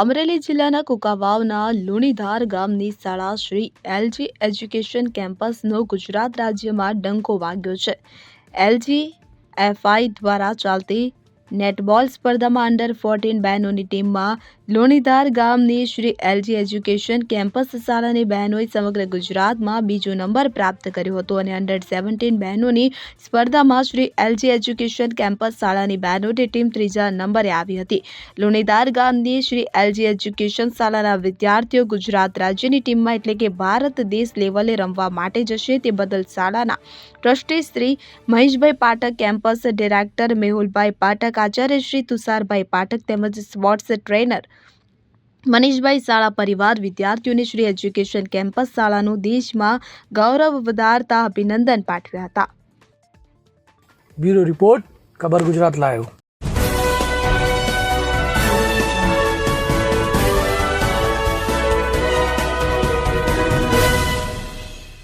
અમરેલી જિલ્લાના કુકાવાવના લુણીધાર ગામની શાળા શ્રી એલજી એજ્યુકેશન કેમ્પસનો ગુજરાત રાજ્યમાં ડંકો વાગ્યો છે. એલજી એફઆઈ દ્વારા ચાલતી નેટબોલ સ્પર્ધામાં અંડર ફોર્ટીન બહેનોની ટીમમાં લોણીધાર ગામની શ્રી એલજી એજ્યુકેશન કેમ્પસ શાળાની બહેનોએ સમગ્ર ગુજરાતમાં બીજો નંબર પ્રાપ્ત કર્યો હતો અને અંડર સેવન્ટીન બહેનોની સ્પર્ધામાં શ્રી એલજી એજ્યુકેશન કેમ્પસ શાળાની બહેનોની ટીમ ત્રીજા નંબરે આવી હતી. લોણીધાર ગામની શ્રી એલજી એજ્યુકેશન શાળાના વિદ્યાર્થીઓ ગુજરાત રાજ્યની ટીમમાં એટલે કે ભારત દેશ લેવલે રમવા માટે જશે તે બદલ શાળાના trustee Shri Maheshbhai Pathak, campus director Mehulbhai Pathak Acharya Shri Tusharbhai Pathak તેમજ સ્પોર્ટ્સ ટ્રેનર મનીષભાઈ શાળા પરિવાર વિદ્યાર્થીઓને શ્રી એજ્યુકેશન કેમ્પસ શાળાનું દેશમાં ગૌરવ વધારતા અભિનંદન પાઠવ્યા હતા. બ્યુરો રિપોર્ટ, ખબર ગુજરાત લાઈવ